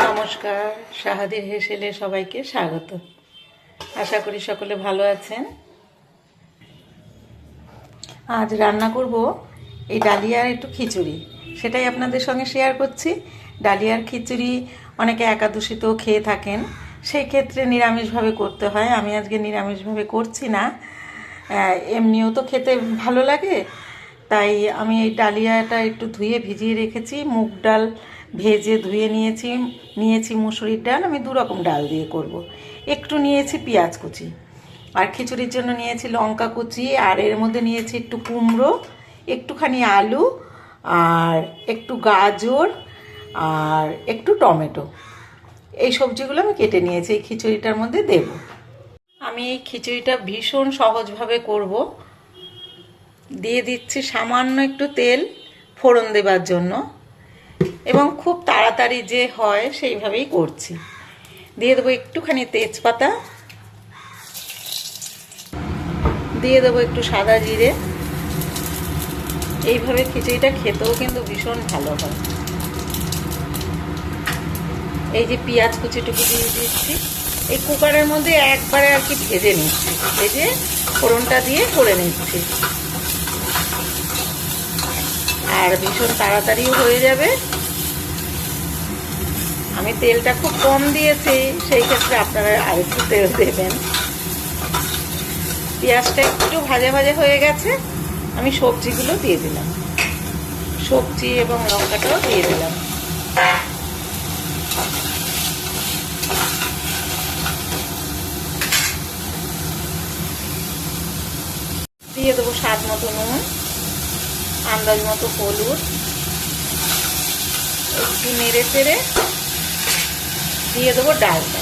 নমস্কার সাহাদের হেসেলে সবাইকে স্বাগত। আশা করি সকলে ভালো আছেন। আজ রান্না করব এই ডালিয়ার একটু খিচুড়ি। সেটাই আপনাদের সঙ্গে শেয়ার করছি। ডালিয়ার খিচুড়ি অনেকে একাদশীতেও খেয়ে থাকেন। সেই ক্ষেত্রে নিরামিষভাবে করতে হয়। আমি আজকে নিরামিষভাবে করছি না। এমনিও তো খেতে ভালো লাগে। তাই আমি এই ডালিয়াটা একটু ধুয়ে ভিজিয়ে রেখেছি। মুগ ডাল ভেজে ধুয়ে নিয়েছি নিয়েছি মুসুরির ডাল, আমি দু রকম ডাল দিয়ে করব। একটু নিয়েছি পেঁয়াজ কুচি, আর খিচুড়ির জন্য নিয়েছি লঙ্কা কুচি, আর এর মধ্যে নিয়েছি একটু কুমড়ো, একটুখানি আলু, আর একটু গাজর, আর একটু টমেটো। এই সবজিগুলো আমি কেটে নিয়েছি, এই খিচুড়িটার মধ্যে দেব। আমি এই খিচুড়িটা ভীষণ সহজভাবে করব। দিয়ে দিচ্ছি সামান্য একটু তেল ফোড়ন দেবার জন্য। এবং খুব তাড়াতাড়ি যে হয় সেইভাবেই করছি। দিয়ে দেবো একটুখানি তেজপাতা। দিয়ে দেবো একটু সাদা জিরে। এইভাবে খিচুড়িটা খেতেও কিন্তু ভীষণ ভালো হয়। এই যে পেঁয়াজ কুচিটুকু দিয়ে দিচ্ছি। এই কুকারের মধ্যে একবারে আর কি ভেজে নিচ্ছি। ভেজে ফোড়নটা দিয়ে করে নিচ্ছি। আর ভীষণ তাড়াতাড়িও হয়ে যাবে। আমি তেলটা খুব কম দিয়েছি, সেই ক্ষেত্রে আপনারা আর একটু তেল দেবেন। পেঁয়াজটা একটু ভাজা ভাজা হয়ে গেছে, আমি সবজিগুলো দিয়ে দিলাম। সবজি এবং লঙ্কাটাও দিয়ে দিলাম। দিয়ে দেবো স্বাদ মতো নুন, আন্দাজ মতো হলুদ। একটু নেড়ে চেড়ে দিয়ে দেবো ডালটা।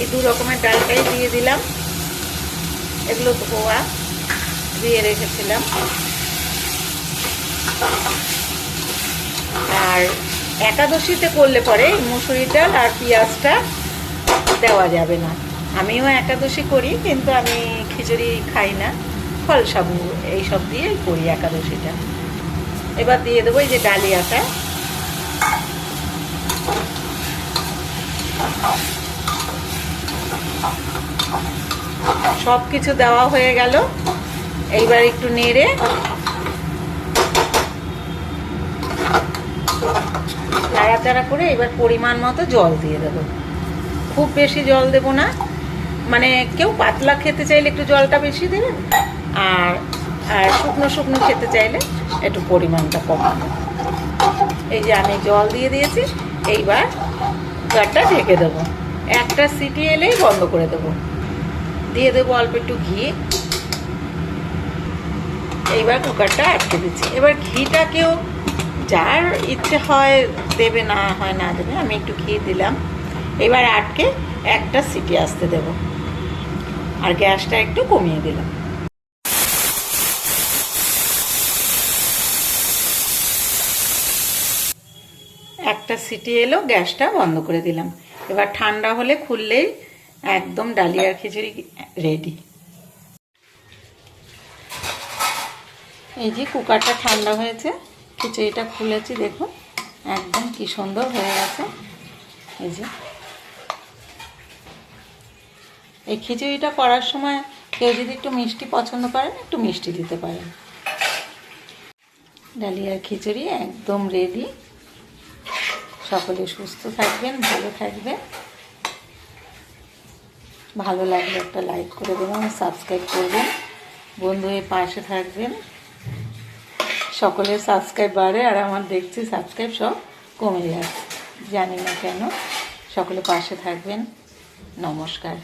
এই দু রকমের ডালটাই দিয়ে দিলাম। এগুলো ধোয়া দিয়ে রেখেছিলাম। আর একাদশীতে করলে পরে এই মুসুরির ডাল আর পেঁয়াজটা দেওয়া যাবে না। আমিও একাদশী করি, কিন্তু আমি খিচুড়ি খাই না। ফল সাবু এইসব দিয়ে করি একাদশীটা। এবার দিয়ে দেবো এই যে ডালিয়াটা। সব কিছু দেওয়া হয়ে গেল। এইবার একটু নেড়ে। নাড়াচাড়া করে এবার পরিমাণ মতো জল দিয়ে দেবো। খুব বেশি জল দেব না। মানে কেউ পাতলা খেতে চাইলে একটু জলটা বেশি দেবেন? আর আর শুকনো শুকনো খেতে চাইলে একটু পরিমাণটা কম এই যে আমি জল দিয়ে দিয়েছি, এইবার কুকারটা ঢেকে দেবো। একটা সিটি এলেই বন্ধ করে দেবো। দিয়ে দেবো অল্প একটু ঘি। এইবার কুকারটা আটকে দিচ্ছি। এবার ঘিটা কেউ যার ইচ্ছে হয় দেবে, না হয় না দেবে, আমি একটু ঘি দিলাম। এবার আটকে একটা সিটি আসতে দেব। আর গ্যাসটা একটু কমিয়ে দিলাম। একটা সিটি এলো, গ্যাসটা বন্ধ করে দিলাম। এবার ঠান্ডা হলে খুললেই একদম ডালিয়ার খিচুড়ি রেডি এই যে কুকারটা ঠান্ডা হয়েছে, খিচুড়িটা খুলেছি, দেখুন, একদম কি সুন্দর হয়ে গেছে। এই যে। এই খিচুড়িটা করার সময় কেউ যদি একটু মিষ্টি পছন্দ করেন, একটু মিষ্টি দিতে পারেন। ডালিয়ার খিচুড়ি একদম রেডি সকলে সুস্থ থাকবেন, ভালো থাকবেন। ভালো লাগলে একটা লাইক করে দেবেন সাবস্ক্রাইব করবেন। বন্ধু হয়ে পাশে থাকবেন। সকলের সাবস্ক্রাইব বাড়ে আর আমার দেখছি সাবস্ক্রাইব সব কমে যাচ্ছে। জানি না কেন, সকলে পাশে থাকবেন। নমস্কার।